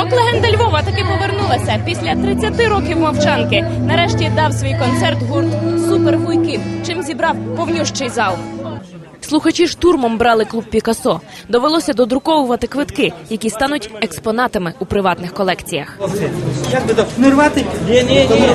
Рок-легенда Львова таки повернулася після 30 років мовчанки. Нарешті дав свій концерт гурт Супервуйки, чим зібрав повнющий зал. Слухачі штурмом брали клуб Пікасо. Довелося додруковувати квитки, які стануть експонатами у приватних колекціях. Як би то не рвати? Ні, ні, ні.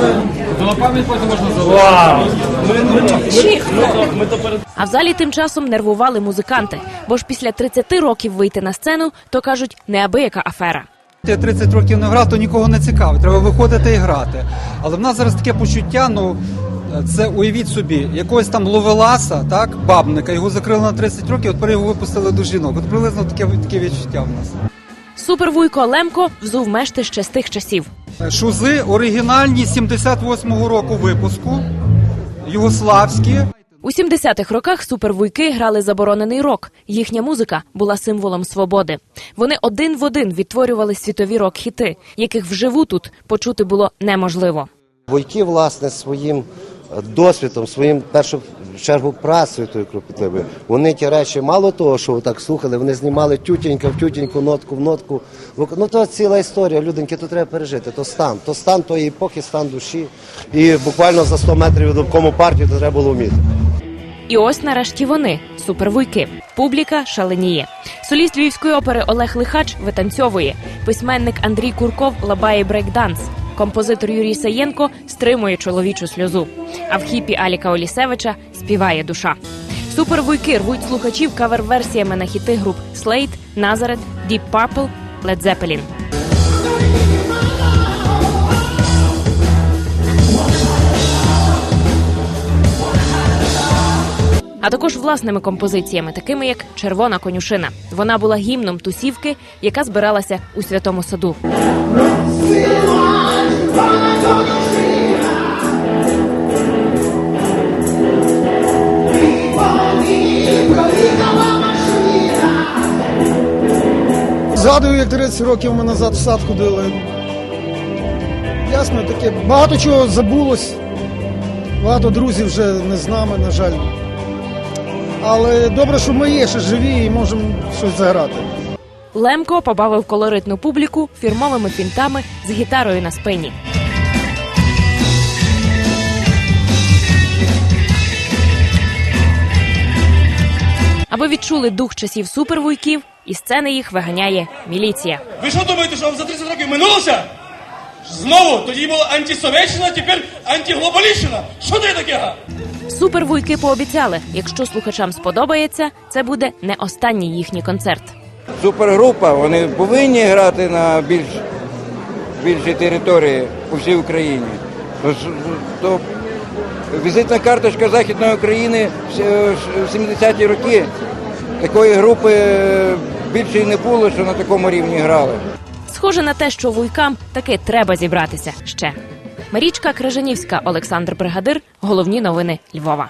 А в залі тим часом нервували музиканти, бо ж після 30 років вийти на сцену, то кажуть, неабияка афера. Я 30 років не грав, то нікого не цікавить. Треба виходити і грати. Але в нас зараз таке почуття, ну це уявіть собі, якогось там ловеласа, так, бабника, його закрили на 30 років, от його випустили до жінок. От приблизно таке, таке відчуття в нас. Супервуйко Лемко взув мешти ще з тих часів. Шузи оригінальні 78-го року випуску, югославські. У 70-х роках супервуйки грали заборонений рок. Їхня музика була символом свободи. Вони один в один відтворювали світові рок-хіти, яких вживу тут почути було неможливо. Войки, власне, своїм е, досвідом, своїм першу чергу працею тою кропітливою, вони ті речі, мало того, що ви так слухали, вони знімали тютенька в тютеньку, нотку в нотку. Ну то ціла історія, люденьки, то треба пережити. То стан, то стан тої епохи, стан душі. І буквально за 100 метрів від обкому партію то треба було вміти. І ось нарешті вони супервуйки. Публіка шаленіє. Соліст львівської опери Олег Лихач витанцьовує. Письменник Андрій Курков лабає брейкданс. Композитор Юрій Саєнко стримує чоловічу сльозу. А в хіпі Аліка Олісевича співає душа. Супервуйки рвуть слухачів кавер-версіями на хіти груп Slate, Nazareth, Deep Purple, Led Zeppelin. А також власними композиціями, такими як Червона конюшина. Вона була гімном тусівки, яка збиралася у святому саду. Згадую, як 30 років ми назад в сад ходили. Ясно, таке багато чого забулось. Багато друзів вже не з нами, на жаль. Але добре, що ми є ще живі і можемо щось заграти. Лемко побавив колоритну публіку фірмовими фінтами з гітарою на спині. Аби відчули дух часів супервуйків, із сцени їх виганяє міліція. Ви що думаєте, що вам за 30 років минулося? Знову тоді була антисовєтщина, тепер антиглобаліщина. Що це таке? Супервуйки пообіцяли, якщо слухачам сподобається, це буде не останній їхній концерт. супергрупа, вони повинні грати на більш більшій території по всій Україні. То, то візитна карточка Західної України в 70-ті роки такої групи е, більше і не було, що на такому рівні грали. Схоже на те, що вуйкам таки треба зібратися ще. Марічка Крижанівська, Олександр Бригадир. Головні новини Львова.